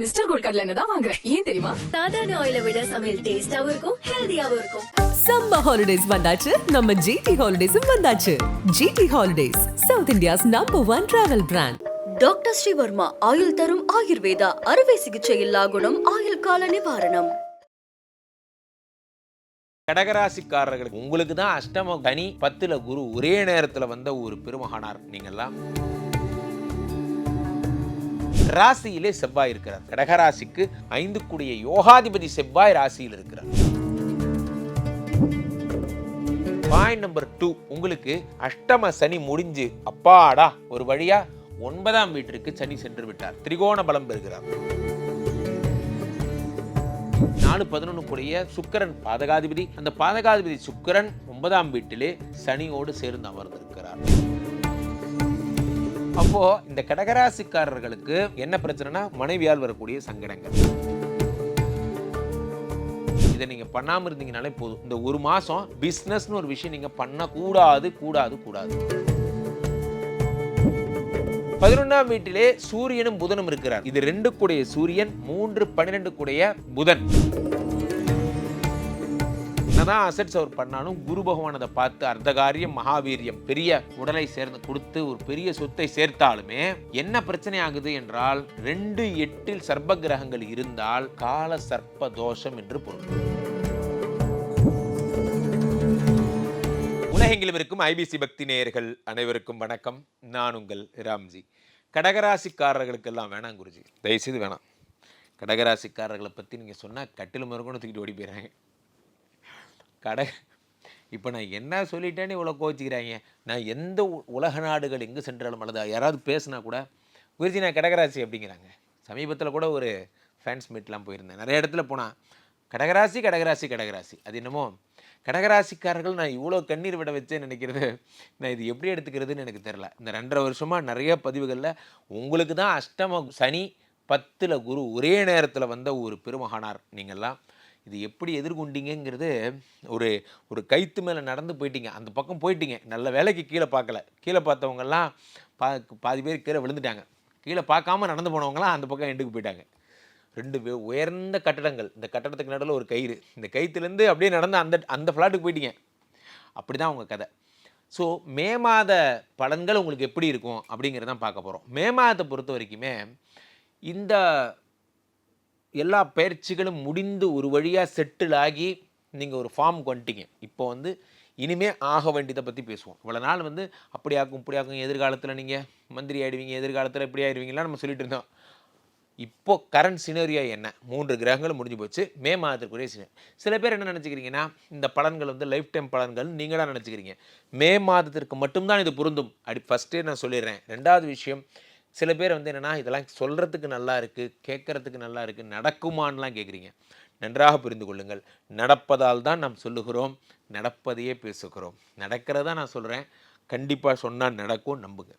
Mister gold கடலை தான் வாங்குறேன் ஏன் தெரியுமா? சாதாரண ஆயிலை விட சமையல் டேஸ்டாவும் இருக்கும் ஹெல்தியாவும் இருக்கும். சம்மர் ஹாலிடேஸ் வந்தாச்சு நம்ம ஜிடி ஹாலிடேஸும் வந்தாச்சு. GT holidays south India's number one travel brand doctor Srivarma ஆயுள் தரும் ஆயுர்வேதா அறுவை சிகிச்சை இல்லா குணம் ஆயுள் கால நிவாரணம். கடகராசிக்காரர்களுக்கு உங்களுக்கு தான் அஷ்டம கனி பத்துல குரு ஒரே நேரத்துல வந்த ஒரு பெருமகானார் நீங்கெல்லாம் ராசியிலே செவ்வாய் இருக்கிறார். கடகராசிக்கு ஐந்து கூடிய யோகாதிபதி செவ்வாய் ராசியில் இருக்கிறார். பாயிண்ட் நம்பர் டூ உங்களுக்கு அஷ்டம சனி முடிஞ்சு அப்பாடா ஒரு வழியா ஒன்பதாம் வீட்டிற்கு சனி சென்று விட்டார். திரிகோண பலம் பெறுகிறார். நாலு பதினொன்று கூடிய சுக்கரன் பாதகாதிபதி. அந்த பாதகாதிபதி சுக்கிரன் ஒன்பதாம் வீட்டிலே சனியோடு சேர்ந்து அமர்ந்திருக்கிறார். அப்போ இந்த கடகராசிக்காரர்களுக்கு என்ன பிரச்சனைனா மனைவியால் வரக்கூடிய சங்கடங்கள். இதை நீங்க பண்ணாம இருந்தீங்கனாலே போதும். இந்த ஒரு மாசம் பிசினஸ்னு ஒரு விஷயம் நீங்க பண்ண கூடாது கூடாது. கூடாது பதினொன்றாம் வீட்டிலே சூரியனும் புதனும் இருக்கிறார். இது ரெண்டு கூடைய சூரியன் மூன்று பன்னிரெண்டு கூடைய புதன். என்னதான் அசட்ஸ் அவர் பண்ணாலும் குரு பகவான் அதை பார்த்து அர்த்தகாரியம் மகாவீரியம் பெரிய உடலை சேர்ந்து கொடுத்து ஒரு பெரிய சொத்தை சேர்த்தாலுமே என்ன பிரச்சனை ஆகுது என்றால் ரெண்டு எட்டில் சர்ப்ப கிரகங்கள் இருந்தால் கால சர்ப்ப தோஷம் என்று பொருள். உலகெங்கிலும் இருக்கும் ஐபிசி பக்தி நேயர்கள் அனைவருக்கும் வணக்கம். நான் உங்கள் ராம்ஜி. கடகராசிக்காரர்களுக்கெல்லாம் வேணாம் குருஜி. தயவுசெய்து வேணாம். கடகராசிக்காரர்களை பற்றி நீங்கள் சொன்னால் கட்டில் மறுக்கணும் தூக்கிட்டு ஓடி போயிடுறாங்க. கடை. இப்போ நான் என்ன சொல்லிட்டேன்னு இவ்வளோ கோச்சிக்கிறாங்க நான் எந்த உ- உலக நாடுகள் எங்கே சென்றாலும் அல்லது யாராவது பேசுனா கூட குருஜி நான் கடகராசி அப்படிங்கிறாங்க. சமீபத்தில் கூட ஒரு ஃபேன்ஸ் மீட்லாம் போயிருந்தேன். நிறைய இடத்துல போனால் கடகராசி கடகராசி கடகராசி. அது என்னமோ கடகராசிக்காரர்கள் நான் இவ்வளோ கண்ணீர் விட வச்சேன்னு நினைக்கிறது நான் இது எப்படி எடுத்துக்கிறதுன்னு எனக்கு தெரில இந்த ரெண்டரை வருஷமாக நிறைய பதிவுகளில் உங்களுக்கு தான் அஷ்டம சனி பத்தில் குரு ஒரே நேரத்தில் வந்த ஒரு பெருமகானார் நீங்கள்லாம் இது எப்படி எதிர்கொண்டீங்கங்கிறது ஒரு ஒரு கைத்து மேலே நடந்து போயிட்டீங்க. அந்த பக்கம் போயிட்டீங்க. நல்ல வேலைக்கு கீழே பார்க்கல. கீழே பார்த்தவங்கெல்லாம் பா பாதி பேர் கீழே விழுந்துட்டாங்க. கீழே பார்க்காம நடந்து போனவங்கலாம் அந்த பக்கம் எண்டுக்கு போயிட்டாங்க. ரெண்டு உயர்ந்த கட்டடங்கள். இந்த கட்டடத்துக்கு நடுவில் ஒரு கயிறு. இந்த கயிற்றுலேருந்து அப்படியே நடந்து அந்த அந்த ஃப்ளாட்டுக்கு போயிட்டீங்க. அப்படி தான் உங்கள் கதை. ஸோ மே மாத பலன்கள் உங்களுக்கு எப்படி இருக்கும் அப்படிங்கிறதான் பார்க்க போகிறோம் மே மாதத்தை பொறுத்த வரைக்குமே இந்த எல்லா பயிற்சிகளும் முடிந்து ஒரு வழியாக செட்டில் ஆகி நீங்கள் ஒரு ஃபார்ம் வந்துட்டீங்க. இப்போ வந்து இனிமே ஆக வேண்டியதை பற்றி பேசுவோம். இவ்வளோ நாள் வந்து அப்படி ஆகும் இப்படி ஆகும் எதிர்காலத்தில் நீங்கள் மந்திரி ஆயிடுவீங்க எதிர்காலத்தில் இப்படி ஆயிடுவீங்கலாம் நம்ம சொல்லிட்டு இருந்தோம். இப்போது கரண்ட் சினரியா என்ன? மூன்று கிரகங்களும் முடிஞ்சு போச்சு. மே மாதத்துக்குரிய சினர் சில பேர் என்ன நினச்சிக்கிறீங்கன்னா இந்த பலன்கள் வந்து லைஃப் டைம் பலன்கள் நீங்களாக நினச்சிக்கிறீங்க. மே மாதத்திற்கு மட்டும்தான் இது பொருந்தும். அப்படி ஃபஸ்ட்டே நான் சொல்லிடுறேன். ரெண்டாவது விஷயம் சில பேர் வந்து என்னென்னா இதெல்லாம் சொல்கிறதுக்கு நல்லா இருக்குது கேட்குறதுக்கு நல்லா இருக்குது நடக்குமான்லாம் கேட்குறீங்க. நன்றாக புரிந்து கொள்ளுங்கள். நடப்பதால் தான் நாம் சொல்லுகிறோம் நடப்பதையே பேசுகிறோம். நடக்கிறதா நான் சொல்கிறேன் கண்டிப்பாக சொன்னால் நடக்கும் நம்புங்க.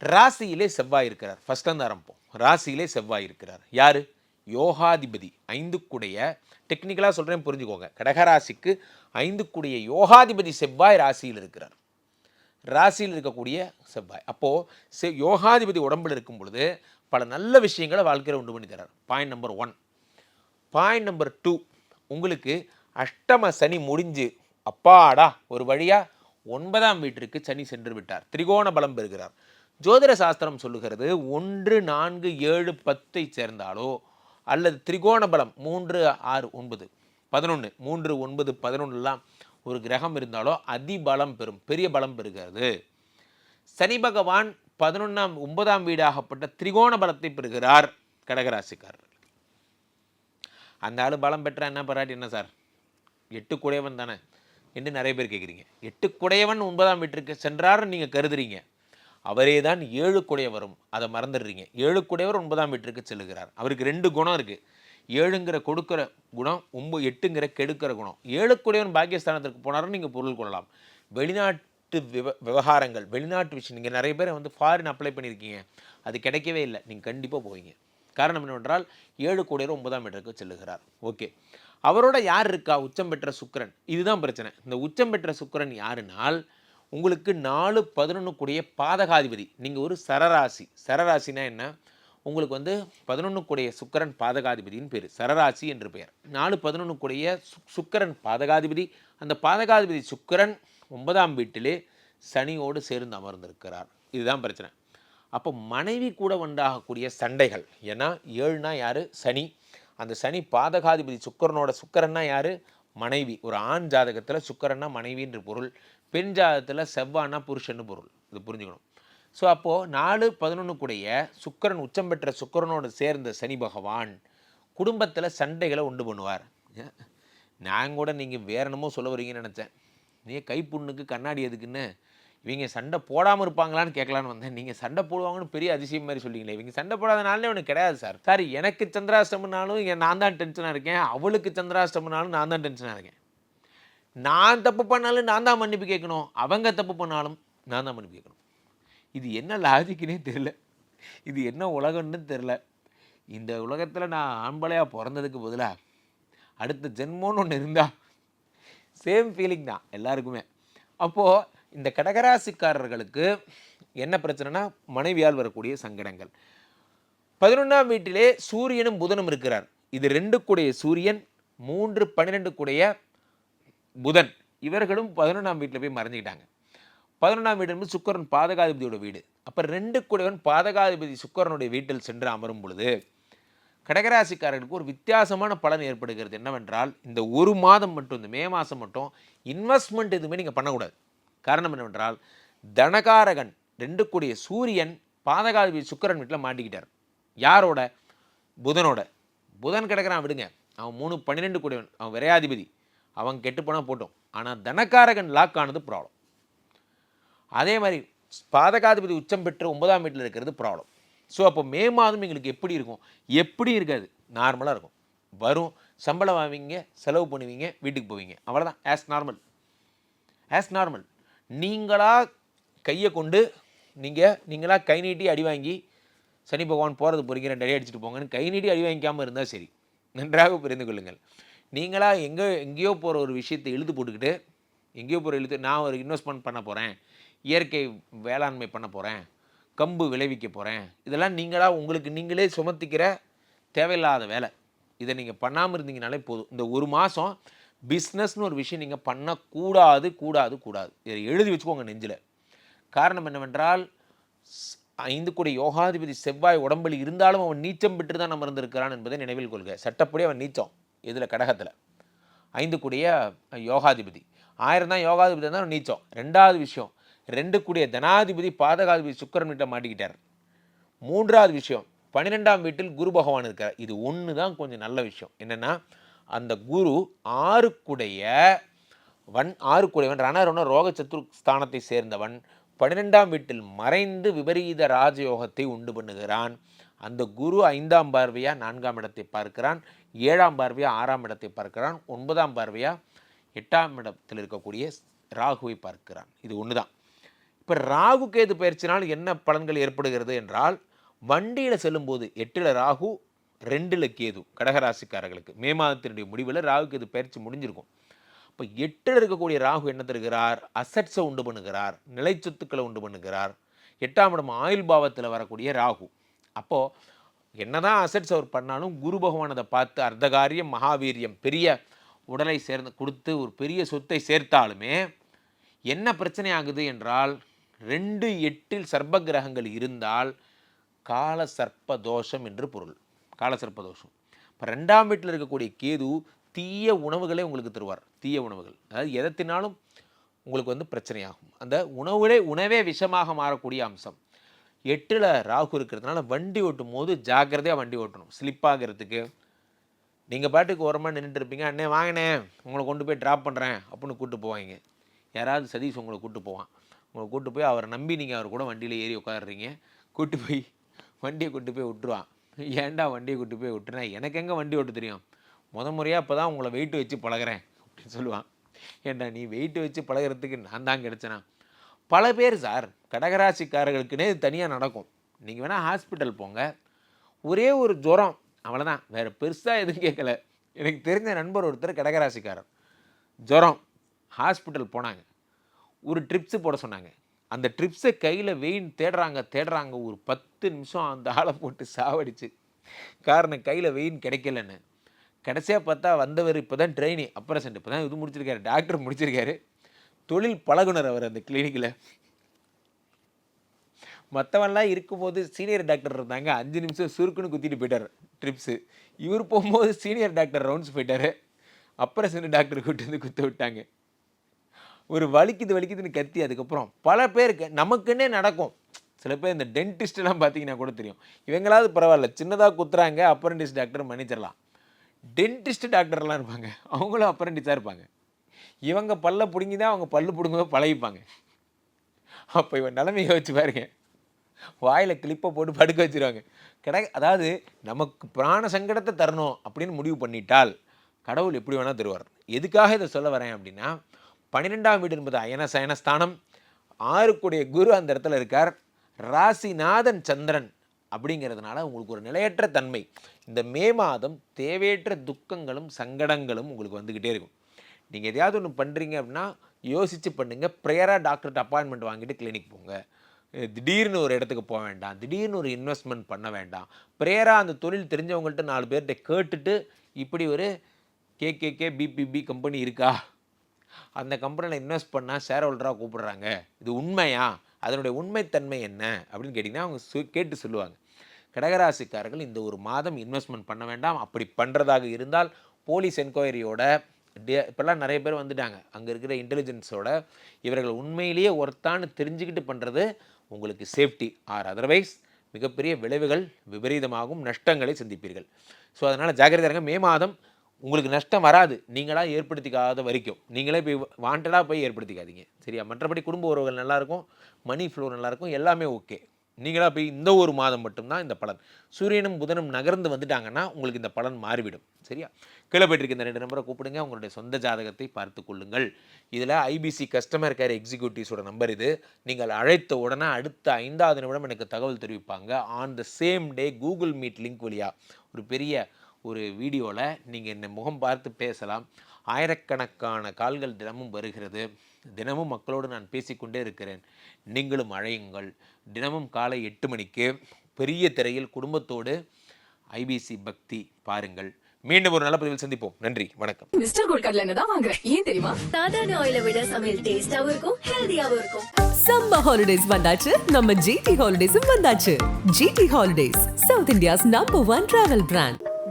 ராசியிலே செவ்வாய் இருக்கிறார். ஃபர்ஸ்ட் வந்து ஆரம்பிப்போம். ராசியிலே செவ்வாய் இருக்கிறார். யார்? யோகாதிபதி. ஐந்துக்குடைய டெக்னிக்கலாக சொல்கிறேன் புரிஞ்சுக்கோங்க. கடகராசிக்கு ஐந்துக்குடைய யோகாதிபதி செவ்வாய் ராசியில் இருக்கிறார். ராசியில் இருக்கக்கூடிய செவ்வாய். அப்போது செ யோகாதிபதி உடம்பில் இருக்கும் பொழுது பல நல்ல விஷயங்களை வாழ்க்கையில் உண்டு பண்ணி தரார். Point number one point number two உங்களுக்கு அஷ்டம சனி முடிஞ்சு அப்பாடா ஒரு வழியாக ஒன்பதாம் வீட்டிற்கு சனி சென்று விட்டார். திரிகோண பலம் பெறுகிறார். ஜோதிட சாஸ்திரம் சொல்லுகிறது ஒன்று நான்கு ஏழு பத்தை சேர்ந்தாலோ அல்லது திரிகோண பலம் மூன்று ஆறு ஒன்பது பதினொன்று மூன்று ஒன்பது பதினொன்றுலாம் ஒரு கிரகம் இருந்தாலோ அதிபலம் பெறும் பெரிய பலம் பெறுகிறது. சனி பகவான் பதினொன்றாம் ஒன்பதாம் வீடாகப்பட்ட திரிகோண பலத்தை பெறுகிறார் கடகராசிக்காரர் அந்த ஆளு பலம் பெற்றா என்ன பராட்டி என்ன சார்? எட்டு குடையவன் தானே? என்று நிறைய பேர் கேட்குறீங்க எட்டு குடையவன் ஒன்பதாம் வீட்டிற்கு சென்றார்னு நீங்கள் கருதுறீங்க. அவரே தான் ஏழு குடையவரும் அதை மறந்துடுறீங்க. ஏழு குடையவர் ஒன்பதாம் வீட்டிற்கு செல்லுகிறார். அவருக்கு ரெண்டு குணம் இருக்குது ஏழுங்கிற கொடுக்கிற குணம் ஒம்பது எட்டுங்கிற கெடுக்கிற குணம். ஏழு குடையவன் பாக்கியஸ்தானத்திற்கு போனாரும் நீங்கள் பொருள் கொள்ளலாம். வெளிநாட்டு விவ விவகாரங்கள் வெளிநாட்டு விஷயம் நீங்கள் நிறைய பேர் வந்து ஃபாரின் அப்ளை பண்ணியிருக்கீங்க. அது கிடைக்கவே இல்லை. நீங்கள் கண்டிப்பாக போவீங்க. காரணம் என்னவென்றால் ஏழு கோடியர் ஒன்பதாம் இடத்துக்கு செல்லுகிறார். ஓகே. அவரோட யார் இருக்கா? உச்சம் பெற்ற சுக்கிரன். இதுதான் பிரச்சனை. இந்த உச்சம் பெற்ற சுக்கிரன் யாருனால் உங்களுக்கு நாலு பதினொன்று கூடிய பாதகாதிபதி. நீங்கள் ஒரு சரராசி. சரராசினா என்ன? உங்களுக்கு வந்து பதினொன்றுக்குடைய சுக்கரன் பாதகாதிபதினு பேர் சரராசி என்று பெயர். நாலு பதினொன்றுக்குடைய சுக்கரன் பாதகாதிபதி. அந்த பாதகாதிபதி சுக்கிரன் ஒன்பதாம் வீட்டிலே சனியோடு சேர்ந்து அமர்ந்திருக்கிறார். இதுதான் பிரச்சனை. அப்போ மனைவி கூட உண்டாகக்கூடிய சண்டைகள் ஏன்னா ஏழுனா யார்? சனி. அந்த சனி பாதகாதிபதி சுக்கரனோட சுக்கரன்னா யார்? மனைவி. ஒரு ஆண் ஜாதகத்தில் சுக்கரன்னா மனைவின்ற பொருள் பெண் ஜாதகத்தில் செவ்வானா புருஷன்னு பொருள். இது புரிஞ்சுக்கணும். ஸோ அப்போது நாலு பதினொன்றுக்குடைய சுக்கரன் உச்சம் பெற்ற சுக்கரனோடு சேர்ந்த சனி பகவான் குடும்பத்தில் சண்டைகளை உண்டு பண்ணுவார். நான் கூட நீங்கள் வேற என்னமோ சொல்ல வரீங்கன்னு நினச்சேன். நீ கைப்புண்ணுக்கு கண்ணாடி எதுக்குன்னு? இவங்க சண்டை போடாமல் இருப்பாங்களான்னு கேட்கலான்னு வந்தேன். நீங்கள் சண்டை போடுவாங்கன்னு பெரிய அதிசயம் மாதிரி சொல்லிங்களே இவங்க சண்டை போடாதனாலே அவனுக்கு கிடையாது சார். சார் எனக்கு சந்திராஷ்டமனாலும் இங்கே நான் தான் டென்ஷனாக இருக்கேன். அவளுக்கு சந்திராஷ்டமனாலும் நான் தான் டென்ஷனாக இருக்கேன். நான் தப்பு பண்ணாலும் நான் தான் மன்னிப்பு கேட்கணும். அவங்க தப்பு பண்ணாலும் நான் தான் மன்னிப்பு கேட்கணும். இது என்ன லாஜிக்குனே தெரில இது என்ன உலகம்னு தெரில இந்த உலகத்தில் நான் ஆம்பளையாக பிறந்ததுக்கு பதிலாக அடுத்த ஜென்மோன்னு ஒன்று இருந்தா சேம் ஃபீலிங் தான் எல்லாருக்குமே. அப்போது இந்த கடகராசிக்காரர்களுக்கு என்ன பிரச்சனைனா மனைவியால் வரக்கூடிய சங்கடங்கள். பதினொன்றாம் வீட்டிலே சூரியனும் புதனும் இருக்கிறார். இது ரெண்டு கூடிய சூரியன் மூன்று பன்னிரெண்டு கூடிய புதன். இவர்களும் பதினொன்றாம் வீட்டில் போய் மறைஞ்சிக்கிட்டாங்க. பதினொன்றாம் வீடு என்பது சுக்கரன் பாதகாதிபதியோட வீடு. அப்போ ரெண்டு கூடவன் பாதகாதிபதி சுக்கரனுடைய வீட்டில் சென்று அமரும் பொழுது கடகராசிக்காரர்களுக்கு ஒரு வித்தியாசமான பலன் ஏற்படுகிறது. என்னவென்றால் இந்த ஒரு மாதம் மட்டும் இந்த மே மாதம் மட்டும் இன்வெஸ்ட்மெண்ட் எதுவுமே நீங்கள் பண்ணக்கூடாது. காரணம் என்னவென்றால் தனகாரகன் ரெண்டு கூடிய சூரியன் பாதகாதிபதி சுக்கரன் வீட்டில் மாட்டிக்கிட்டார். யாரோட? புதனோட. புதன் கிடக்கிறான் விடுங்க. அவன் மூணு பன்னிரெண்டு கூடியவன் அவன் விரையாதிபதி. அவன் கெட்டு போனால் போட்டோம். ஆனால் தனக்காரகன் லாக் ஆனது ப்ராப்ளம் அதே மாதிரி பாதகாதிபதி உச்சம் பெற்று ஒன்பதாம் வீட்டில் இருக்கிறது ப்ராப்ளம் ஸோ அப்போ மே மாதம் எங்களுக்கு எப்படி இருக்கும்? எப்படி இருக்காது? நார்மலாக இருக்கும். வரும் சம்பளம் வாங்குவீங்க செலவு பண்ணுவீங்க வீட்டுக்கு போவீங்க. அவ்வளோதான் ஆஸ் நார்மல் ஆஸ் நார்மல் நீங்களாக கையை கொண்டு நீங்கள் நீங்களாக கை நீட்டி அடி வாங்கி சனி பகவான் போகிறது போகிறீங்க ரெண்டு அடி அடிச்சுட்டு போங்கன்னு கை நீட்டி அடி வாங்கிக்காமல் இருந்தால் சரி. நன்றாக புரிந்து கொள்ளுங்கள். நீங்களாக எங்கே எங்கேயோ போகிற ஒரு விஷயத்தை எழுத்து போட்டுக்கிட்டு எங்கேயோ போகிற இழுத்து நான் ஒரு இன்வெஸ்ட்மெண்ட் பண்ண போகிறேன் இயற்கை வேளாண்மை பண்ண போகிறேன் கம்பு விளைவிக்க போகிறேன் இதெல்லாம் நீங்களாக உங்களுக்கு நீங்களே சுமத்திக்கிற தேவையில்லாத வேலை. இதை நீங்கள் பண்ணாமல் இருந்தீங்கனாலே போதும். இந்த ஒரு மாதம் பிஸ்னஸ்னு ஒரு விஷயம் நீங்கள் பண்ணக்கூடாது கூடாது கூடாது. இதை எழுதி வச்சுக்கோங்க நெஞ்சில். காரணம் என்னவென்றால் ஸ்- ஐந்து கோடி யோகாதிபதி செவ்வாய் உடம்பில் இருந்தாலும் அவன் நீச்சம் பெற்று தான் அமர்ந்திருக்கிறான் என்பதை நினைவில் கொள்க. சட்டப்படி அவன் நீச்சம் இதில் கடகத்தில். ஐந்து கூடிய யோகாதிபதி. ஆயிரம் தான் யோகாதிபதி தான் அவன் நீச்சம். ரெண்டாவது விஷயம் ரெண்டு கூடிய தனாதிபதி பாதகாதிபதி சுக்கிரன் மாட்டிக்கிட்டார். மூன்றாவது விஷயம் பன்னிரெண்டாம் வீட்டில் குரு பகவான் இருக்கார். இது ஒன்று தான் கொஞ்சம் நல்ல விஷயம். என்னென்னா அந்த குரு ஆறுக்குடைய வன் ஆறுக்குடையவன் ரணரண ரோக சத்துரு ஸ்தானத்தை சேர்ந்தவன் பன்னிரெண்டாம் வீட்டில் மறைந்து விபரீத ராஜயோகத்தை உண்டு பண்ணுகிறான். அந்த குரு ஐந்தாம் பார்வையாக நான்காம் இடத்தை பார்க்கிறான். ஏழாம் பார்வையாக ஆறாம் இடத்தை பார்க்கிறான். ஒன்பதாம் பார்வையாக எட்டாம் இடத்தில் இருக்கக்கூடிய ராகுவை பார்க்கிறான். இது ஒன்று தான் இப்போ ராகு கேது பயிற்சினால் என்ன பலன்கள் ஏற்படுகிறது என்றால் வண்டியில் செல்லும்போது எட்டில் ராகு ரெண்டில் கேது கடகராசிக்காரர்களுக்கு. மே மாதத்தினுடைய முடிவில் ராகு கேது பயிற்சி முடிஞ்சிருக்கும். இப்போ எட்டில் இருக்கக்கூடிய ராகு என்ன தருகிறார்? அசட்ஸை உண்டு பண்ணுகிறார் நிலை சொத்துக்களை உண்டு பண்ணுகிறார். எட்டாம் இடம் ஆயுள் பாவத்தில் வரக்கூடிய ராகு. அப்போது என்னதான் அசட்ஸ் அவர் பண்ணாலும் குரு பகவான் அதை பார்த்து அர்த்தகாரியம் மகாவீரியம் பெரிய உடலை சேர்ந்து கொடுத்து ஒரு பெரிய சொத்தை சேர்த்தாலுமே என்ன பிரச்சனை ஆகுது என்றால் ரெண்டு எட்டில் சர்ப்ப கிரகங்கள் இருந்தால் கால சர்ப்ப தோஷம் என்று பொருள். கால சர்ப்ப தோஷம் இப்போ ரெண்டாம் வீட்டில் இருக்கக்கூடிய கேது தீய உணவுகளை உங்களுக்கு தருவார். தீய உணவுகள். அதாவது எதை தின்னாலும் உங்களுக்கு வந்து பிரச்சனையாகும். அந்த உணவுகளே உணவே விஷமாக மாறக்கூடிய அம்சம். எட்டில் ராகு இருக்கிறதுனால வண்டி ஓட்டும் போது ஜாக்கிரதையாக வண்டி ஓட்டணும். ஸ்லிப் ஆகிறதுக்கு. நீங்கள் பாட்டுக்கு ஓரமாக நின்றுட்டு இருப்பீங்க. அண்ணே வாங்கினேன் உங்களை கொண்டு போய் ட்ராப் பண்ணுறேன் அப்படின்னு கூப்பிட்டு போவாங்க. யாராவது சதீஷ் உங்களை கூப்பிட்டு போவான். உங்களை கூட்டு போய் அவரை நம்பி நீங்கள் அவர் கூட வண்டியில் ஏறி உட்காடுறீங்க கூட்டு போய் வண்டியை கூட்டு போய் விட்டுருவான். ஏன்டா வண்டியை கூட்டு போய் விட்டுறேன்? எனக்கு எங்கே வண்டி ஓட்டு தெரியும்? முத முறையாக இப்போ தான் உங்களை வெயிட்டு வச்சு பழகுறேன் அப்படின்னு சொல்லுவான். ஏன்டா நீ வெயிட்டு வச்சு பழகுறதுக்கு நான் தான் கிடச்சேனா? பல பேர் சார் கடகராசிக்காரர்களுக்குன்னே தனியாக நடக்கும். நீங்கள் வேணால் ஹாஸ்பிட்டல் போங்க. ஒரே ஒரு ஜுரம் அவ்வளோதான் வேறு பெருசாக எதுவும் கேட்கல. எனக்கு தெரிஞ்ச நண்பர் ஒருத்தர் கடகராசிக்காரர். ஜுரம் ஹாஸ்பிட்டல் போனாங்க. ஒரு ட்ரிப்ஸு போட சொன்னாங்க. அந்த ட்ரிப்ஸை கையில் வெயின் தேடுறாங்க தேடுறாங்க. ஒரு பத்து நிமிஷம் அந்த ஆளை போட்டு சாவடிச்சு. காரணம் கையில் வெயின் கிடைக்கலன்னு. கடைசியாக பார்த்தா வந்தவர் இப்போ தான் ட்ரைனி அப்ரசன்ட் இப்போ தான் இது முடிச்சிருக்காரு டாக்டர் முடிச்சிருக்காரு. தொழில் பழகுனர் அவர் அந்த கிளினிக்கில் மற்றவன்லாம் இருக்கும்போது சீனியர் டாக்டர் இருந்தாங்க. அஞ்சு நிமிஷம் சுருக்குன்னு குத்திட்டு போயிட்டார் ட்ரிப்ஸு இவர் போகும்போது சீனியர் டாக்டர் ரவுண்ட்ஸ் போயிட்டார். அப்ரசன்ட் டாக்டர் கூட்டு வந்து குத்து விட்டாங்க. ஒரு வலிக்குது வலிக்குதுன்னு கத்தி அதுக்கப்புறம் பல பேருக்கு நமக்குன்னே நடக்கும். சில பேர் இந்த டென்டிஸ்ட்லாம் பார்த்தீங்கன்னா கூட தெரியும். இவங்களாவது பரவாயில்ல சின்னதாக குத்துறாங்க அப்ரண்டிஸ் டாக்டர் மன்னிச்சிடலாம். டென்டிஸ்ட் டாக்டர்லாம் இருப்பாங்க. அவங்களும் அப்ரண்டிஸாக இருப்பாங்க. இவங்க பல்ல பிடுங்கி தான் அவங்க பல்லு பிடுங்க பழகிப்பாங்க. அப்போ இவன் நிலைமையை வச்சு பாருங்க. வாயில் கிளிப்பை போட்டு படுக்க வச்சிருவாங்க. கிட அதாவது நமக்கு பிராண சங்கடத்தை தரணும் அப்படின்னு முடிவு பண்ணிட்டால் கடவுள் எப்படி வேணால் தருவார். எதுக்காக இதை சொல்ல வரேன் அப்படின்னா பன்னிரெண்டாம் வீடு என்பது அயன சயனஸ்தானம். ஆறுக்குடைய குரு அந்த இடத்துல இருக்கார். ராசிநாதன் சந்திரன் அப்படிங்கிறதுனால உங்களுக்கு ஒரு நிலையற்ற தன்மை. இந்த மே மாதம் தேவையற்ற துக்கங்களும் சங்கடங்களும் உங்களுக்கு வந்துக்கிட்டே இருக்கும். நீங்கள் எதையாவது ஒன்று பண்ணுறீங்க அப்படின்னா யோசித்து பண்ணுங்கள் ப்ரேயராக டாக்டர்கிட்ட அப்பாயின்மெண்ட் வாங்கிட்டு கிளினிக் போங்க. திடீர்னு ஒரு இடத்துக்கு போக வேண்டாம். திடீர்னு ஒரு இன்வெஸ்ட்மெண்ட் பண்ண வேண்டாம். ப்ரேயராக அந்த தொழில் தெரிஞ்சவங்கள்ட்ட நாலு பேர்கிட்ட கேட்டுட்டு இப்படி ஒரு கேகேகே பிபிபி கம்பெனி இருக்கா? அந்த கம்பெனியில் இன்வெஸ்ட் பண்ணால் ஷேர் ஹோல்டராக கூப்பிடுறாங்க. இது உண்மையா? அதனுடைய உண்மைத்தன்மை என்ன? அப்படின்னு கேட்டிங்கன்னா அவங்க கேட்டு சொல்லுவாங்க. கடகராசிக்காரர்கள் இந்த ஒரு மாதம் இன்வெஸ்ட்மெண்ட் பண்ண வேண்டாம். அப்படி பண்ணுறதாக இருந்தால் போலீஸ் என்கொயரியோட டே இப்போல்லாம் நிறைய பேர் வந்துட்டாங்க. அங்கே இருக்கிற இன்டெலிஜென்ஸோட இவர்கள் உண்மையிலேயே ஒருத்தான்னு தெரிஞ்சுக்கிட்டு பண்ணுறது உங்களுக்கு சேஃப்டி ஆர் அதர்வைஸ் மிகப்பெரிய விளைவுகள் விபரீதமாகும் நஷ்டங்களை சந்திப்பீர்கள். ஸோ அதனால் ஜாக்கிரதையாக மே மாதம் உங்களுக்கு நஷ்டம் வராது. நீங்களாக ஏற்படுத்திக்காத வரைக்கும். நீங்களே போய் வாண்டடாக போய் ஏற்படுத்திக்காதீங்க. சரியா? மற்றபடி குடும்ப உறவுகள் நல்லாயிருக்கும் மணி ஃப்ளோ நல்லாயிருக்கும் எல்லாமே ஓகே நீங்களாக போய் இந்த ஒரு மாதம் மட்டும்தான் இந்த பலன். சூரியனும் புதனும் நகர்ந்து வந்துட்டாங்கன்னா உங்களுக்கு இந்த பலன் மாறிவிடும். சரியா? கீழே போயிட்டு இந்த ரெண்டு நம்பரை கூப்பிடுங்க. உங்களுடைய சொந்த ஜாதகத்தை பார்த்து கொள்ளுங்கள். இதில் ஐபிசி கஸ்டமர் கேர் எக்ஸிக்யூட்டிவ்ஸோட நம்பர் இது. நீங்கள் அழைத்த உடனே அடுத்த ஐந்தாவது நிமிடம் எனக்கு தகவல் தெரிவிப்பாங்க. On the same day Google meet link வழியாக ஒரு பெரிய ஒரு வீடியோவில் நீங்கள் என்னை முகம் பார்த்து பேசலாம். ஆயிரக்கணக்கான கால்கள் தினமும் வருகிறது. தினமும் மக்களோடு நான் பேசிக்கொண்டே இருக்கிறேன். நீங்களும் அழையுங்கள். தினமும் காலை எட்டு மணிக்கு பெரிய திரையில் குடும்பத்தோடு ஐபிசி பக்தி பாருங்கள். மீண்டும் ஒரு நல்ல பதிவில் சந்திப்போம். நன்றி. வணக்கம். மிஸ்டர் கோல்ட் கடலை எண்ணெய் தான் வாங்குறேன் ஏன் தெரியுமா? சாதாரண ஆயிலை விட சமையல் டேஸ்டாவும் இருக்கும் ஹெல்தியாவும் இருக்கும். சம்மர் ஹாலிடேஸ் வந்தாச்சு. நம்ம ஜிடி ஹாலிடேஸும் வந்தாச்சு. GT holidays south India's number one travel brand